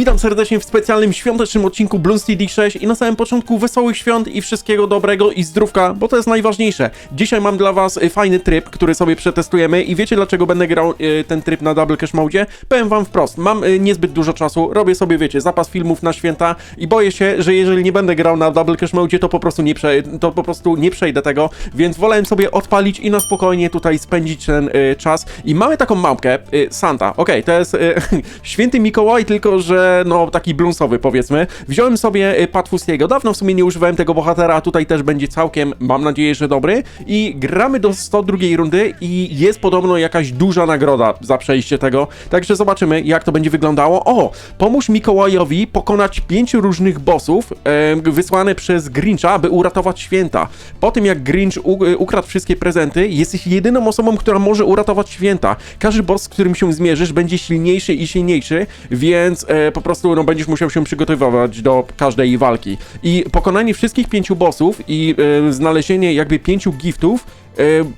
witam serdecznie w specjalnym świątecznym odcinku Bloons TD 6 i na samym początku wesołych świąt i wszystkiego dobrego i zdrówka, bo to jest najważniejsze. Dzisiaj mam dla was y, fajny tryb, który sobie przetestujemy i wiecie dlaczego będę grał y, ten tryb na Double Cash Mode? Powiem wam wprost, mam y, niezbyt dużo czasu, robię sobie, wiecie, zapas filmów na święta i boję się, że jeżeli nie będę grał na Double Cash Mode, to po prostu nie, prze, to po prostu nie przejdę tego, więc wolałem sobie odpalić i na spokojnie tutaj spędzić ten czas. I mamy taką małpkę, Santa, okej, to jest święty Mikołaj, tylko że no taki blunsowy powiedzmy. Wziąłem sobie y, Patfustiego, dawno w sumie nie używałem tego bohatera, a tutaj też będzie całkiem, mam nadzieję, że dobry. I gramy do 102 rundy i jest podobno jakaś duża nagroda za przejście tego, także zobaczymy jak to będzie wyglądało. O, pomóż Mikołajowi pokonać pięciu różnych bossów e, wysłane przez Grincha, aby uratować święta. Po tym jak Grinch y, ukradł wszystkie prezenty, jesteś jedyną osobą, która może uratować święta. Każdy boss, z którym się zmierzysz, będzie silniejszy i silniejszy, więc e, po prostu no, będziesz musiał się przygotowywać do każdej walki. I pokonanie wszystkich pięciu bossów i e, znalezienie jakby pięciu giftów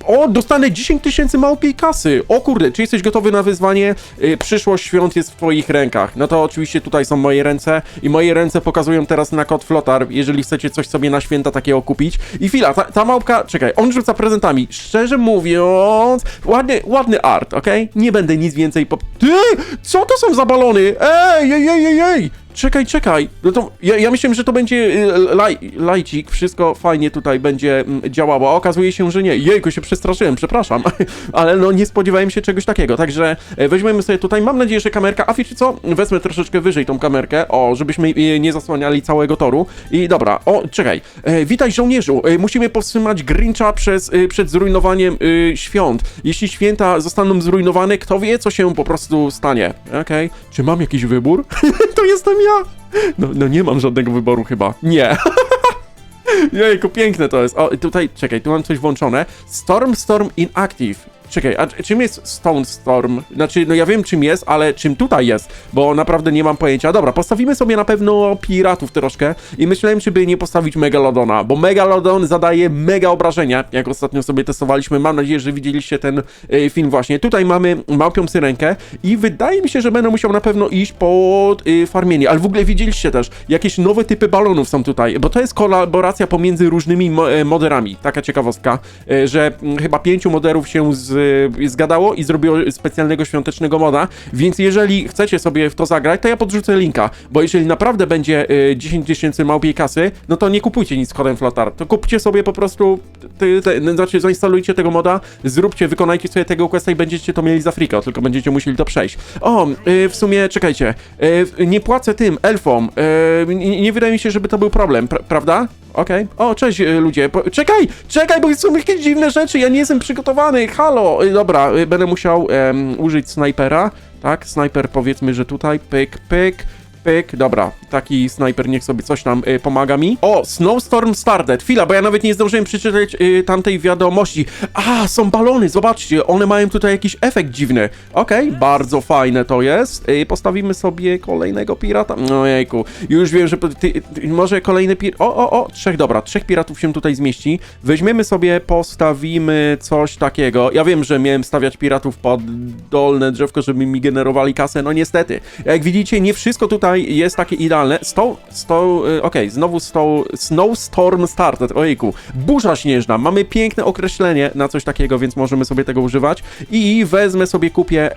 O, dostanę 10 tysięcy małpiej kasy. O kurde, czy jesteś gotowy na wyzwanie? E, Przyszłość świąt jest w twoich rękach. No to oczywiście tutaj są moje ręce i moje ręce pokazują teraz na kod Flotar, jeżeli chcecie coś sobie na święta takiego kupić. I chwila, ta, ta małpka, czekaj, on rzuca prezentami. Szczerze mówiąc, ładny, ładny art, okej? Nie będę nic więcej po... Ty! Co to są za balony? Ej, ej, ej, ej, ej! Czekaj, czekaj. No to ja, ja myślałem, że to będzie y, laj, lajcik, wszystko fajnie tutaj będzie mm, działało, a okazuje się, że nie. Jejku, się przestraszyłem, przepraszam, ale no nie spodziewałem się czegoś takiego, także e, weźmiemy sobie tutaj, mam nadzieję, że kamerka, a wiecie co? Wezmę troszeczkę wyżej tą kamerkę, o, żebyśmy e, nie zasłaniali całego toru i dobra, o, czekaj. E, witaj żołnierzu, e, musimy powstrzymać Grincha przez, e, przed zrujnowaniem e, świąt. Jeśli święta zostaną zrujnowane, kto wie, co się po prostu stanie, okej? Czy mam jakiś wybór? to jestem ja! No, no nie mam żadnego wyboru chyba. Nie. Jejku, piękne to jest. O, tutaj, czekaj, tu mam coś włączone. Storm, Storm Inactive. Czekaj, a czym jest Stone Storm? Znaczy, no ja wiem czym jest, ale czym tutaj jest, bo naprawdę nie mam pojęcia. Dobra, postawimy sobie na pewno piratów troszkę i myślałem, czy by nie postawić Megalodona, bo Megalodon zadaje mega obrażenia, jak ostatnio sobie testowaliśmy. Mam nadzieję, że widzieliście ten e, film właśnie. Tutaj mamy małpią syrenkę i wydaje mi się, że będę musiał na pewno iść pod e, farmienie, ale w ogóle widzieliście też, jakieś nowe typy balonów są tutaj, bo to jest kolaboracja pomiędzy różnymi mo e, moderami. Taka ciekawostka, e, że mm, chyba pięciu moderów się z, zgadało i zrobiło specjalnego świątecznego moda, więc jeżeli chcecie sobie w to zagrać, to ja podrzucę linka, bo jeżeli naprawdę będzie e, 10 tysięcy małpiej kasy, no to nie kupujcie nic z kodem Flotar, to kupcie sobie po prostu, ty, znaczy zainstalujcie tego moda, zróbcie, wykonajcie sobie tego questa i będziecie to mieli za friko, tylko będziecie musieli to przejść. O, e, w sumie, czekajcie, e, nie płacę tym elfom, e, nie, nie wydaje mi się, żeby to był problem, pra prawda? Okej. O, cześć e, ludzie. Po, czekaj! Czekaj, bo są jakieś dziwne rzeczy. Ja nie jestem przygotowany. Halo! E, Dobra, e, będę musiał użyć snajpera. Tak, snajper powiedzmy, że tutaj. Pyk, pyk. Pyk, dobra, taki snajper niech sobie coś tam y, pomaga mi. O, Snowstorm started. Chwila, bo ja nawet nie zdążyłem przeczytać y, tamtej wiadomości. A, są balony, zobaczcie, one mają tutaj jakiś efekt dziwny. Okej, bardzo fajne to jest. Y, postawimy sobie kolejnego pirata. No jejku, już wiem, że ty, ty, może kolejny pir... O, o, o, trzech, dobra, trzech piratów się tutaj zmieści. Weźmiemy sobie, postawimy coś takiego. Ja wiem, że miałem stawiać piratów pod dolne drzewko, żeby mi generowali kasę, no niestety. Jak widzicie, nie wszystko tutaj jest takie idealne. Stoł, stoł, y, okej, znowu stoł, Snowstorm Started, ojejku, burza śnieżna, mamy piękne określenie na coś takiego, więc możemy sobie tego używać. I wezmę sobie, kupię,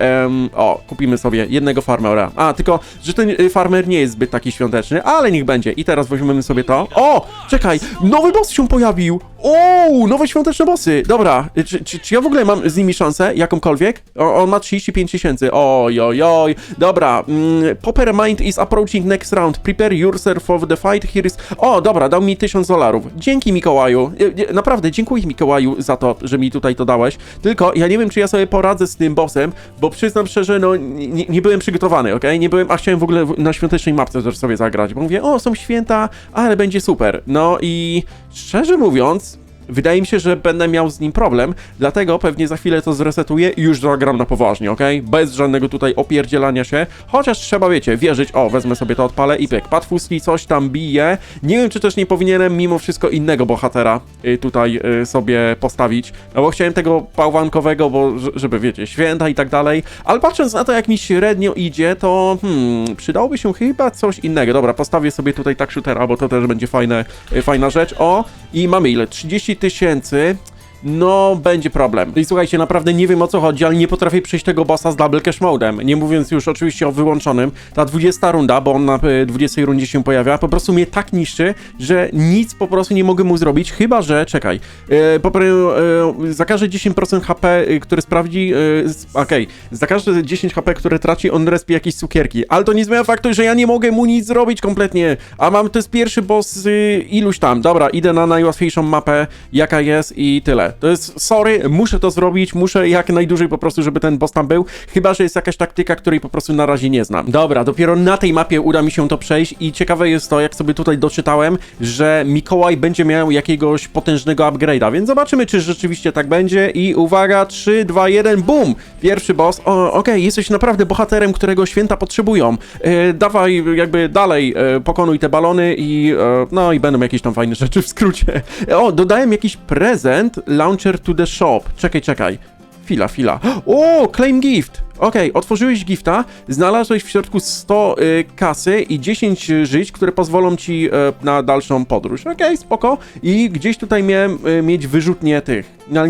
o, kupimy sobie jednego farmera, a, tylko, że ten y, farmer nie jest zbyt taki świąteczny, ale niech będzie. I teraz weźmiemy sobie to, o, czekaj, nowy boss się pojawił, o, nowe świąteczne bossy, dobra, y, czy, czy, czy ja w ogóle mam z nimi szansę, jakąkolwiek? O, on ma 35 tysięcy, oj, oj, oj, dobra, mm, Popper Mind is approaching next round. Prepare yourself for the fight. Here is... O, dobra, dał mi 1000 dolarów. Dzięki Mikołaju. E, e, Naprawdę, dziękuję Mikołaju za to, że mi tutaj to dałeś. Tylko ja nie wiem, czy ja sobie poradzę z tym bossem, bo przyznam szczerze, no nie, nie byłem przygotowany, okej? Nie byłem, a chciałem w ogóle na świątecznej mapce też sobie zagrać, bo mówię, o, są święta, ale będzie super. No i szczerze mówiąc, wydaje mi się, że będę miał z nim problem, dlatego pewnie za chwilę to zresetuję i już zagram na poważnie, ok? Bez żadnego tutaj opierdzielania się, chociaż trzeba, wiecie, wierzyć, o, wezmę sobie to, odpalę i pyk, Patfuski coś tam bije, nie wiem, czy też nie powinienem mimo wszystko innego bohatera y, tutaj y, sobie postawić, no bo chciałem tego bałwankowego, bo żeby, wiecie, święta i tak dalej, ale patrząc na to, jak mi średnio idzie, to hmm, przydałoby się chyba coś innego. Dobra, postawię sobie tutaj tak shootera, bo to też będzie fajne, y, fajna rzecz. O, i mamy ile? 30 tysięcy. No, będzie problem. I słuchajcie, naprawdę nie wiem o co chodzi, ale nie potrafię przejść tego bossa z double cash modem. Nie mówiąc już oczywiście o wyłączonym. Ta 20 runda, bo on na y, 20 rundzie się pojawia, po prostu mnie tak niszczy, że nic po prostu nie mogę mu zrobić, chyba że, czekaj, yy, po, yy, za każde 10% HP, y, które sprawdzi, yy, okej, za każde 10 HP, które traci, on respi jakieś cukierki, ale to nie zmienia faktu, że ja nie mogę mu nic zrobić kompletnie, a mam, to jest pierwszy boss z y, iluś tam, dobra, idę na najłatwiejszą mapę, jaka jest i tyle. To jest, sorry, muszę to zrobić, muszę jak najdłużej po prostu, żeby ten boss tam był, chyba, że jest jakaś taktyka, której po prostu na razie nie znam. Dobra, dopiero na tej mapie uda mi się to przejść i ciekawe jest to, jak sobie tutaj doczytałem, że Mikołaj będzie miał jakiegoś potężnego upgrade'a, więc zobaczymy, czy rzeczywiście tak będzie i uwaga, 3, 2, 1, BUM! Pierwszy boss, o, okej, jesteś naprawdę bohaterem, którego święta potrzebują. E, dawaj jakby dalej, e, pokonuj te balony i e, no i będą jakieś tam fajne rzeczy w skrócie. O, dodałem jakiś prezent, launcher to the shop. Czekaj, czekaj. Chwila, chwila. O, claim gift! Okej, otworzyłeś gifta, znalazłeś w środku 100 y, kasy i 10 żyć, które pozwolą ci y, na dalszą podróż. Okej, spoko. I gdzieś tutaj miałem y, mieć wyrzutnie tych. No.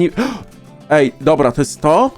Ej, dobra, to jest to?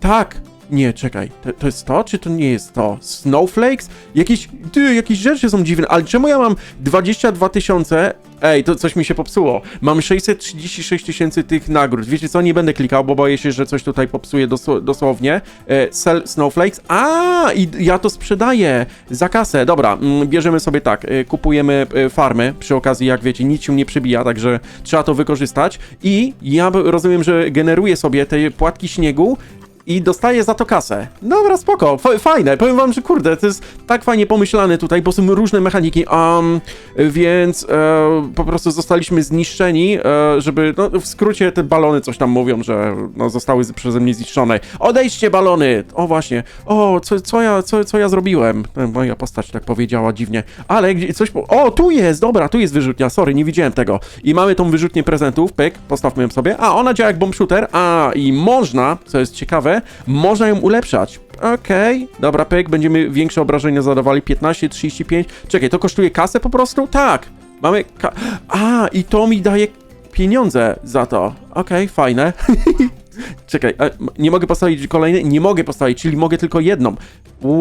Tak! Nie, czekaj, to, to jest to, czy to nie jest to? Snowflakes? Jakieś, ty, jakieś rzeczy są dziwne, ale czemu ja mam 22 tysiące? Ej, to coś mi się popsuło. Mam 636 tysięcy tych nagród. Wiecie co, nie będę klikał, bo boję się, że coś tutaj popsuje dosł- dosłownie. E, sell Snowflakes. A, i ja to sprzedaję za kasę. Dobra, mm, bierzemy sobie tak, e, kupujemy e, farmy. Przy okazji, jak wiecie, nic się nie przybija, także trzeba to wykorzystać. I ja rozumiem, że generuję sobie te płatki śniegu i dostaję za to kasę. Dobra, spoko, fajne. Powiem wam, że kurde, to jest tak fajnie pomyślane tutaj, bo są różne mechaniki, um, więc e, po prostu zostaliśmy zniszczeni, e, żeby, no w skrócie te balony coś tam mówią, że no, zostały przeze mnie zniszczone. Odejdźcie balony! O właśnie, o, co, co, ja, co, co ja zrobiłem? E, Moja postać tak powiedziała dziwnie, ale gdzie- coś, o, tu jest, dobra, tu jest wyrzutnia, sorry, nie widziałem tego. I mamy tą wyrzutnię prezentów, pyk, postawmy ją sobie, a ona działa jak bomb shooter, a i można, co jest ciekawe, można ją ulepszać. Okej, dobra, pyk, będziemy większe obrażenia zadawali, 15, 35, czekaj, to kosztuje kasę po prostu? Tak, mamy, ka- a, i to mi daje pieniądze za to, okej, fajne. Czekaj, nie mogę postawić kolejnej? Nie mogę postawić, czyli mogę tylko jedną.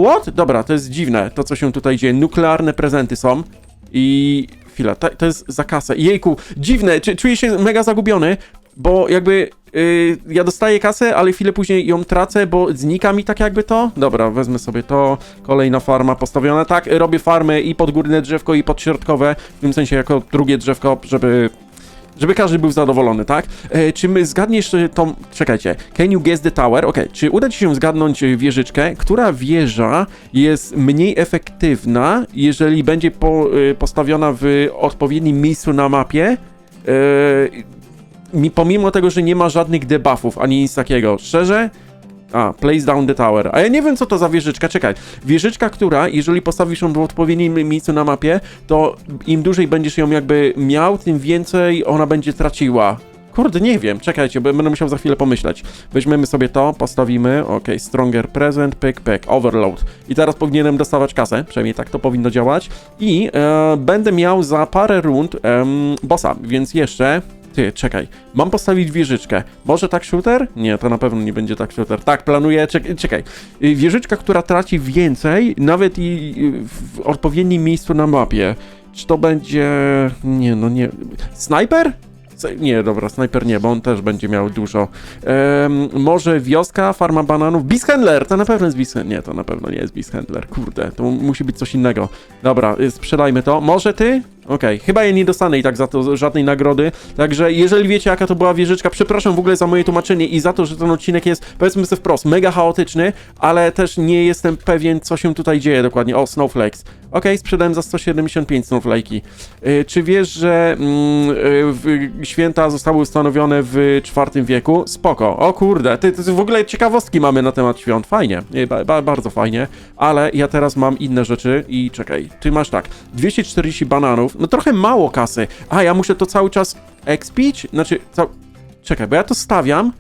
What? Dobra, to jest dziwne, to co się tutaj dzieje. Nuklearne prezenty są i... Chwila, to, to jest za kasę. Jejku, dziwne, czuję się mega zagubiony, bo jakby yy, ja dostaję kasę, ale chwilę później ją tracę, bo znika mi tak jakby to. Dobra, wezmę sobie to. Kolejna farma postawiona. Tak, robię farmy i podgórne drzewko i podśrodkowe, w tym sensie jako drugie drzewko, żeby żeby każdy był zadowolony, tak? E, czy my zgadniesz e, tą... Czekajcie. Can you guess the tower? Okej, czy uda ci się zgadnąć e, wieżyczkę, która wieża jest mniej efektywna, jeżeli będzie po, e, postawiona w odpowiednim miejscu na mapie? E, pomimo tego, że nie ma żadnych debuffów, ani nic takiego. Szczerze? A, place down the tower. A ja nie wiem, co to za wieżyczka. Czekaj. Wieżyczka, która, jeżeli postawisz ją w odpowiednim miejscu na mapie, to im dłużej będziesz ją jakby miał, tym więcej ona będzie traciła. Kurde, nie wiem. Czekajcie, będę musiał za chwilę pomyśleć. Weźmiemy sobie to, postawimy. Ok, stronger present, pick, pick, overload. I teraz powinienem dostawać kasę, przynajmniej tak to powinno działać. I e, będę miał za parę rund em, bossa, więc jeszcze ty, czekaj. Mam postawić wieżyczkę. Może tak shooter? Nie, to na pewno nie będzie tak shooter. Tak, planuję. Czek czekaj. Y, Wieżyczka, która traci więcej, nawet i y, w odpowiednim miejscu na mapie. Czy to będzie. Nie, no nie. Snajper? Nie, dobra, snajper nie, bo on też będzie miał dużo. Em, może wioska, farma bananów. Beasthandler! To na pewno jest Beast Nie, to na pewno nie jest Beasthandler. Kurde, to musi być coś innego. Dobra, y, sprzedajmy to. Może ty? Okej, chyba ja nie dostanę i tak za to żadnej nagrody. Także jeżeli wiecie, jaka to była wieżyczka, przepraszam w ogóle za moje tłumaczenie i za to, że ten odcinek jest, powiedzmy sobie wprost, mega chaotyczny, ale też nie jestem pewien, co się tutaj dzieje dokładnie. O, Snowflakes. Okej, sprzedałem za 175 snowflake'i. Y, czy wiesz, że mm, y, w, święta zostały ustanowione w IV wieku? Spoko. O kurde, ty, ty w ogóle ciekawostki mamy na temat świąt. Fajnie, y, ba, ba, bardzo fajnie. Ale ja teraz mam inne rzeczy i czekaj. Ty masz tak, 240 bananów, no trochę mało kasy. A, ja muszę to cały czas expić? Znaczy, cał... czekaj, bo ja to stawiam,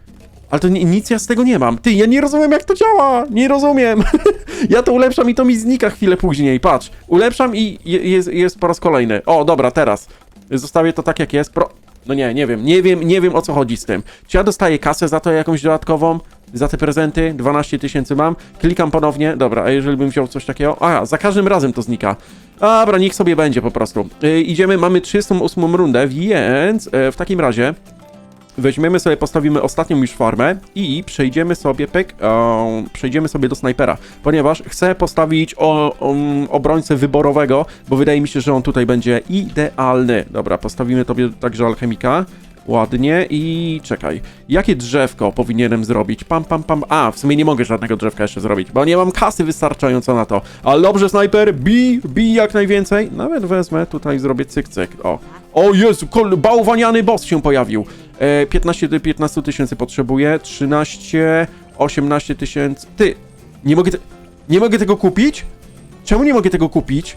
ale to ni- nic ja z tego nie mam. Ty, ja nie rozumiem jak to działa. Nie rozumiem. ja to ulepszam i to mi znika chwilę później. Patrz, ulepszam i je, jest, jest po raz kolejny. O, dobra, teraz. Zostawię to tak jak jest. Pro... No nie, nie wiem, nie wiem, nie wiem o co chodzi z tym. Czy ja dostaję kasę za to jakąś dodatkową? Za te prezenty? 12 tysięcy mam. Klikam ponownie. Dobra, a jeżeli bym wziął coś takiego? A, za każdym razem to znika. Dobra, niech sobie będzie po prostu. Yy, idziemy, mamy 38 rundę, więc yy, w takim razie Weźmiemy sobie, postawimy ostatnią już farmę i przejdziemy sobie, o, przejdziemy sobie do snajpera, ponieważ chcę postawić o, um, obrońcę wyborowego, bo wydaje mi się, że on tutaj będzie idealny. Dobra, postawimy tobie także alchemika. Ładnie i czekaj. Jakie drzewko powinienem zrobić? Pam, pam, pam. A, w sumie nie mogę żadnego drzewka jeszcze zrobić, bo nie mam kasy wystarczająco na to. Ale dobrze, snajper, bij, bij jak najwięcej. Nawet wezmę, tutaj zrobię cyk, cyk. O. O Jezu, kol- bałwaniany boss się pojawił. E, 15 do 15 tysięcy potrzebuję, 13, 18 tysięcy. Ty, nie mogę, te- nie mogę tego kupić? Czemu nie mogę tego kupić?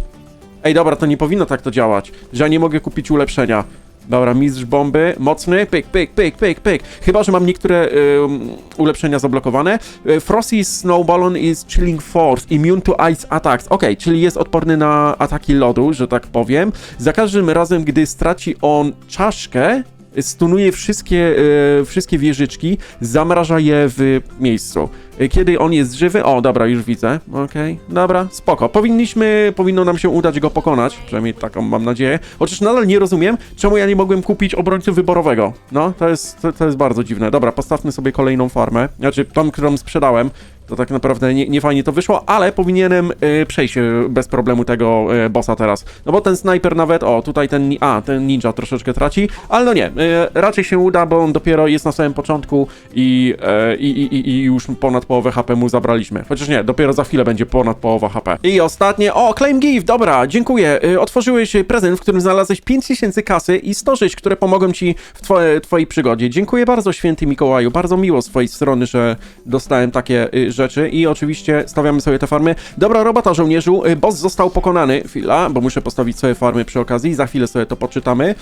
Ej, dobra, to nie powinno tak to działać, że ja nie mogę kupić ulepszenia. Dobra, mistrz bomby, mocny, pyk, pyk, pyk, pyk, pyk. Chyba, że mam niektóre ym, ulepszenia zablokowane. Y, Frosty Snowballon is Chilling Force, immune to ice attacks. Okej, czyli jest odporny na ataki lodu, że tak powiem. Za każdym razem, gdy straci on czaszkę, stunuje wszystkie, e, wszystkie wieżyczki, zamraża je w miejscu. E, Kiedy on jest żywy, o dobra, już widzę, okej, dobra, spoko. Powinniśmy, powinno nam się udać go pokonać, przynajmniej taką mam nadzieję. Chociaż nadal nie rozumiem, czemu ja nie mogłem kupić obrońcy wyborowego. No, to jest, to, to jest bardzo dziwne. Dobra, postawmy sobie kolejną farmę, znaczy tą, którą sprzedałem. To tak naprawdę nie, nie fajnie to wyszło, ale powinienem y, przejść y, bez problemu tego y, bossa teraz. No bo ten snajper nawet, o tutaj ten, a ten ninja troszeczkę traci, ale no nie, y, raczej się uda, bo on dopiero jest na samym początku i, y, i, i, i już ponad połowę HP mu zabraliśmy. Chociaż nie, dopiero za chwilę będzie ponad połowa HP. I ostatnie, o claim gift, dobra, dziękuję. Y, otworzyłeś prezent, w którym znalazłeś 5000 kasy i 100 żyć, które pomogą ci w twoje, twojej przygodzie. Dziękuję bardzo, święty Mikołaju, bardzo miło z twojej strony, że dostałem takie y, rzeczy i oczywiście stawiamy sobie te farmy. Dobra robota, żołnierzu, y, boss został pokonany. Chwila, bo muszę postawić sobie farmy przy okazji, za chwilę sobie to poczytamy.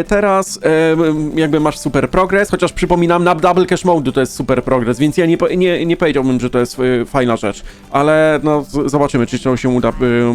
Y, teraz y, jakby masz super progres, chociaż przypominam, na double cash mode to jest super progres, więc ja nie, nie, nie powiedziałbym, że to jest fajna rzecz, ale no zobaczymy, czy to się uda.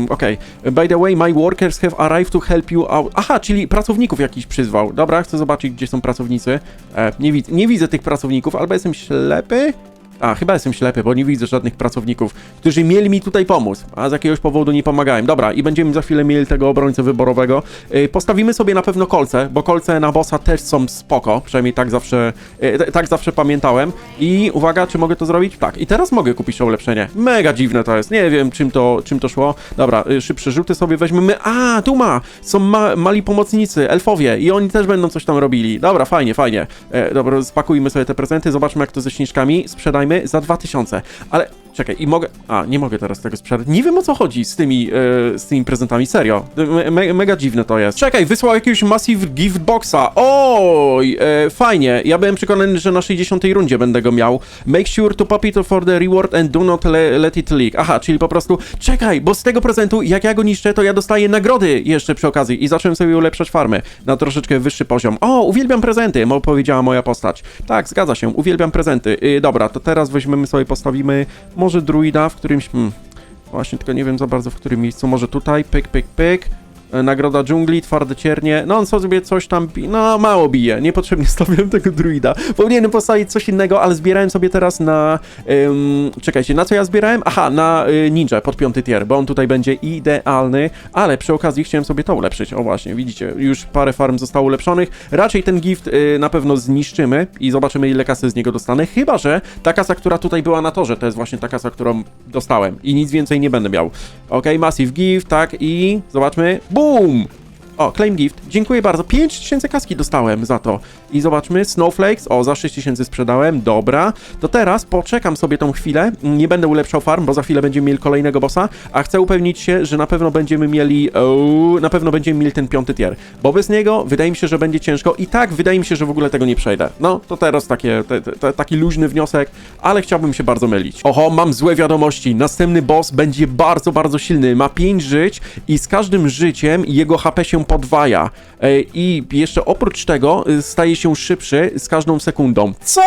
Okej. By the way, my workers have arrived to help you out. Aha, czyli pracowników jakiś przyzwał. Dobra, chcę zobaczyć, gdzie są pracownicy. E, nie, widzę, nie widzę tych pracowników, albo jestem ślepy? A, chyba jestem ślepy, bo nie widzę żadnych pracowników, którzy mieli mi tutaj pomóc, a z jakiegoś powodu nie pomagałem. Dobra, i będziemy za chwilę mieli tego obrońcę wyborowego. Yy, postawimy sobie na pewno kolce, bo kolce na bossa też są spoko, przynajmniej tak zawsze, t- tak zawsze pamiętałem. I uwaga, czy mogę to zrobić? Tak, i teraz mogę kupić to ulepszenie. Mega dziwne to jest, nie wiem czym to, czym to szło. Dobra, yy, szybsze rzuty sobie weźmiemy. A, tu ma! Są ma mali pomocnicy, elfowie i oni też będą coś tam robili. Dobra, fajnie, fajnie. E, dobra, spakujmy sobie te prezenty, zobaczmy jak to ze śnieżkami. Sprzedajmy za 2000. Ale czekaj, i mogę. A, nie mogę teraz tego sprzedać. Nie wiem o co chodzi z tymi, e, z tymi prezentami, serio. Me, me, mega dziwne to jest. Czekaj, wysłał jakiegoś Massive Gift Boxa. Oj, e, fajnie. Ja byłem przekonany, że na 60 rundzie będę go miał. Make sure to pop it for the reward and do not le, let it leak. Aha, czyli po prostu czekaj, bo z tego prezentu, jak ja go niszczę, to ja dostaję nagrody jeszcze przy okazji i zacząłem sobie ulepszać farmy na troszeczkę wyższy poziom. O, uwielbiam prezenty, powiedziała moja postać. Tak, zgadza się, uwielbiam prezenty. Y, dobra, to teraz weźmiemy sobie, postawimy może druida w którymś... Hmm, właśnie, tylko nie wiem za bardzo w którym miejscu. Może tutaj, pyk, pyk, pyk. E, Nagroda dżungli, twarde ciernie. No on sobie coś tam bi... No mało bije. Niepotrzebnie stawiam tego druida. Powinienem postawić coś innego, ale zbierałem sobie teraz na... Ym, czekajcie, na co ja zbierałem? Aha, na y, ninja pod piąty tier, bo on tutaj będzie idealny, ale przy okazji chciałem sobie to ulepszyć. O właśnie, widzicie, już parę farm zostało ulepszonych. Raczej ten gift y, na pewno zniszczymy i zobaczymy ile kasy z niego dostanę, chyba że ta kasa, która tutaj była na torze, to jest właśnie ta kasa, którą dostałem i nic więcej nie będę miał. Ok, Massive Gift, tak i zobaczmy, BOOM! O, claim gift. Dziękuję bardzo. 5000 kaski dostałem za to. I zobaczmy, Snowflakes. O, za 6000 sprzedałem. Dobra. To teraz poczekam sobie tą chwilę. Nie będę ulepszał farm, bo za chwilę będziemy mieli kolejnego bossa. A chcę upewnić się, że na pewno będziemy mieli. Na pewno będziemy mieli ten piąty tier. Bo bez niego wydaje mi się, że będzie ciężko. I tak wydaje mi się, że w ogóle tego nie przejdę. No, to teraz takie, te, te, taki luźny wniosek, ale chciałbym się bardzo mylić. Oho, mam złe wiadomości. Następny boss będzie bardzo, bardzo silny. Ma 5 żyć i z każdym życiem jego HP się podwaja. E, I jeszcze oprócz tego y, staje się szybszy z każdą sekundą. Co?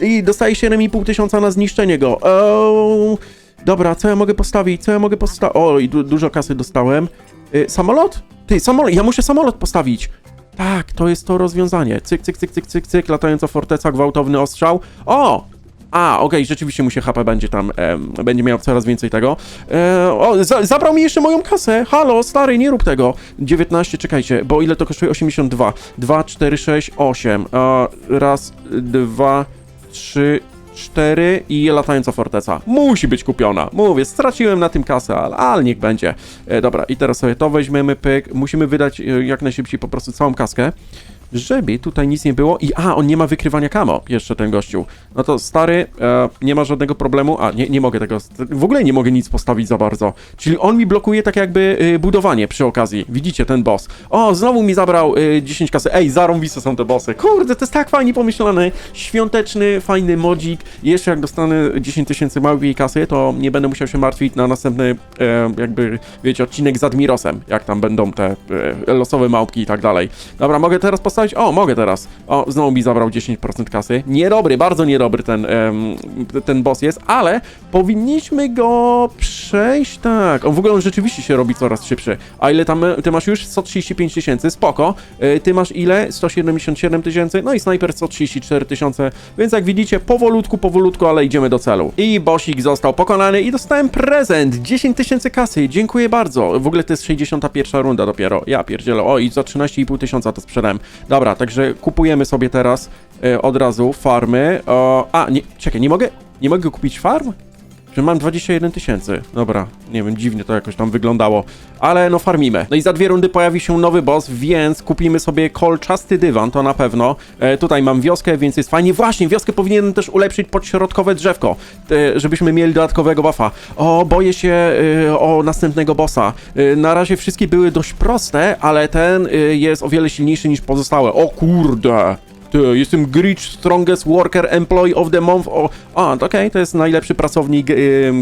I dostaje 7,5 tysiąca na zniszczenie go. Eee, dobra, co ja mogę postawić? Co ja mogę postawić? O, i du dużo kasy dostałem. Y, samolot? Ty, samolot, ja muszę samolot postawić. Tak, to jest to rozwiązanie. Cyk, cyk, cyk, cyk, cyk, cyk, latająca forteca, gwałtowny ostrzał. O! A, okej, rzeczywiście mu się HP będzie tam, będzie miał coraz więcej tego. E, o, za, zabrał mi jeszcze moją kasę. Halo, stary, nie rób tego. 19, czekajcie, bo ile to kosztuje? 82. 2, 4, 6, 8. E, raz, dwa, trzy, cztery i latająca forteca. Musi być kupiona. Mówię, straciłem na tym kasę, ale, ale niech będzie. E, dobra, i teraz sobie to weźmiemy, pyk. Musimy wydać e, jak najszybciej po prostu całą kaskę. Żeby tutaj nic nie było i a, on nie ma wykrywania kamo, jeszcze ten gościu. No to stary, e, nie ma żadnego problemu. A, nie, nie mogę tego, w ogóle nie mogę nic postawić za bardzo. Czyli on mi blokuje tak jakby y, budowanie przy okazji. Widzicie, ten boss. O, znowu mi zabrał y, 10 kasy. Ej, zarąbiste są te bossy. Kurde, to jest tak fajnie pomyślany. Świąteczny, fajny modzik. Jeszcze jak dostanę 10 tysięcy małej kasy, to nie będę musiał się martwić na następny, e, jakby, wiecie, odcinek z Admirosem. Jak tam będą te e, losowe małpki i tak dalej. Dobra, mogę teraz postawić? O, mogę teraz. O, znowu mi zabrał 10% kasy. Niedobry, bardzo niedobry ten, ten boss jest, ale powinniśmy go przejść, tak. On w ogóle on rzeczywiście się robi coraz szybszy. A ile tam, ty masz już? 135 tysięcy, spoko. E, Ty masz ile? 177 tysięcy, no i snajper 134 tysiące, więc jak widzicie, powolutku, powolutku, ale idziemy do celu. I bossik został pokonany i dostałem prezent, 10 tysięcy kasy, dziękuję bardzo. W ogóle to jest 61 runda dopiero, ja pierdzielę, o i za 13,5 tysiąca to sprzedałem. Dobra, także kupujemy sobie teraz e, od razu farmy. O, a, nie, czekaj, nie mogę, nie mogę kupić farm? Że mam 21 tysięcy. Dobra, nie wiem, dziwnie to jakoś tam wyglądało. Ale no farmimy. No i za dwie rundy pojawi się nowy boss, więc kupimy sobie kolczasty dywan, to na pewno. E, tutaj mam wioskę, więc jest fajnie. Właśnie, wioskę powinienem też ulepszyć pod środkowe drzewko, e, żebyśmy mieli dodatkowego buffa. O, boję się e, o następnego bossa. E, na razie wszystkie były dość proste, ale ten e, jest o wiele silniejszy niż pozostałe. O kurde! Ty, jestem Grinch Strongest Worker Employee of the Month. O, a, okej, to jest najlepszy pracownik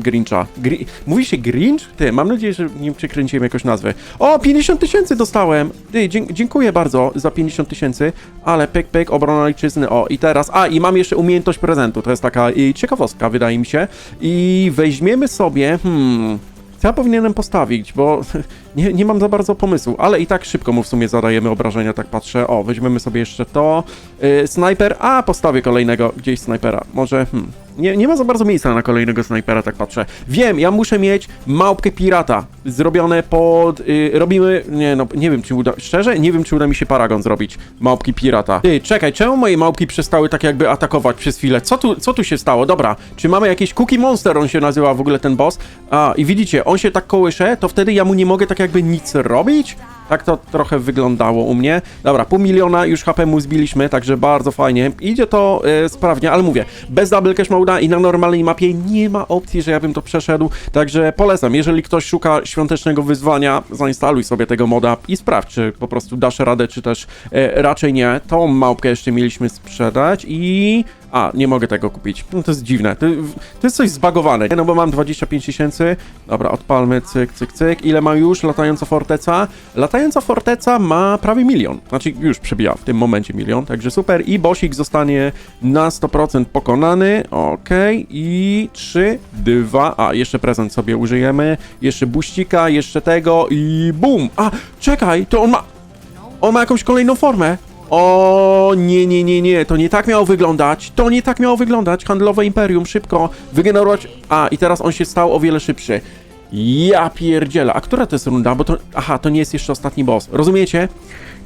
Grincha. Gri Mówi się Grinch? Ty, mam nadzieję, że nie przekręciłem jakoś nazwy. O, 50 tysięcy dostałem! Ty, dziękuję bardzo za 50 tysięcy, ale pyk, pyk, obrona ojczyzny. O, i teraz, a, i mam jeszcze umiejętność prezentu. To jest taka y, ciekawostka, wydaje mi się. I weźmiemy sobie, hmm... Ja powinienem postawić, bo nie, nie mam za bardzo pomysłu, ale i tak szybko mu w sumie zadajemy obrażenia, tak patrzę. O, weźmiemy sobie jeszcze to. Yy, snajper, a postawię kolejnego gdzieś snajpera. Może, hmm, nie, nie ma za bardzo miejsca na kolejnego snajpera, tak patrzę. Wiem, ja muszę mieć małpkę pirata, zrobione pod, yy, robimy, nie no, nie wiem czy uda, szczerze, nie wiem czy uda mi się paragon zrobić, małpki pirata. Ty, czekaj, czemu moje małpki przestały tak jakby atakować przez chwilę? Co tu, co tu się stało? Dobra, czy mamy jakiś Cookie Monster, on się nazywa w ogóle ten boss? A, i widzicie, on się tak kołysze, to wtedy ja mu nie mogę tak jakby nic robić? Tak to trochę wyglądało u mnie. Dobra, pół miliona już HP mu zbiliśmy, także bardzo fajnie. Idzie to e, sprawnie, ale mówię, bez double cash mode'a i na normalnej mapie nie ma opcji, że ja bym to przeszedł, także polecam. Jeżeli ktoś szuka świątecznego wyzwania, zainstaluj sobie tego moda i sprawdź, czy po prostu dasz radę, czy też e, raczej nie. Tą małpkę jeszcze mieliśmy sprzedać i... A, nie mogę tego kupić. No to jest dziwne. To, to jest coś zbagowane. No bo mam 25 tysięcy. Dobra, odpalmy, cyk, cyk, cyk. Ile ma już latająca forteca? Latająca forteca ma prawie milion. Znaczy, już przebija w tym momencie milion, także super. I bosik zostanie na 100% pokonany. Okej. I 3, 2. A, jeszcze prezent sobie użyjemy. Jeszcze buścika, jeszcze tego i bum. A, czekaj, to on ma... On ma jakąś kolejną formę. O nie, nie, nie, nie, to nie tak miało wyglądać. To nie tak miało wyglądać. Handlowe imperium, szybko wygenerować. A, i teraz on się stał o wiele szybszy. Ja pierdzielę. A która to jest runda? Bo to. Aha, to nie jest jeszcze ostatni boss. Rozumiecie?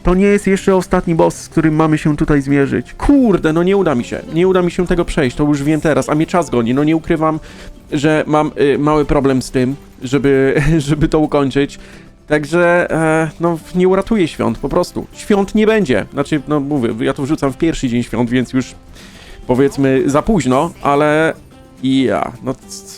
To nie jest jeszcze ostatni boss, z którym mamy się tutaj zmierzyć. Kurde, no nie uda mi się. Nie uda mi się tego przejść, to już wiem teraz, a mnie czas goni. No nie ukrywam, że mam y, mały problem z tym, żeby, żeby to ukończyć. Także, e, no, nie uratuje świąt, po prostu. Świąt nie będzie. Znaczy, no, mówię, ja to wrzucam w pierwszy dzień świąt, więc już powiedzmy za późno, ale ja, no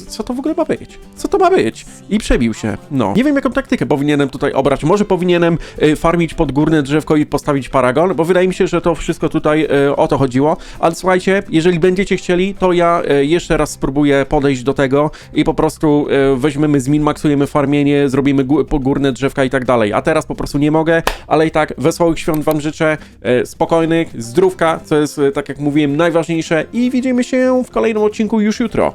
co to w ogóle ma być? Co to ma być? I przebił się, no. Nie wiem, jaką taktykę powinienem tutaj obrać. Może powinienem y, farmić pod górne drzewko i postawić paragon, bo wydaje mi się, że to wszystko tutaj y, o to chodziło. Ale słuchajcie, jeżeli będziecie chcieli, to ja y, jeszcze raz spróbuję podejść do tego i po prostu y, weźmiemy, zminmaksujemy farmienie, zrobimy gó- górne drzewka i tak dalej. A teraz po prostu nie mogę, ale i tak wesołych świąt wam życzę, y, spokojnych, zdrówka, co jest, y, tak jak mówiłem, najważniejsze i widzimy się w kolejnym odcinku już jutro.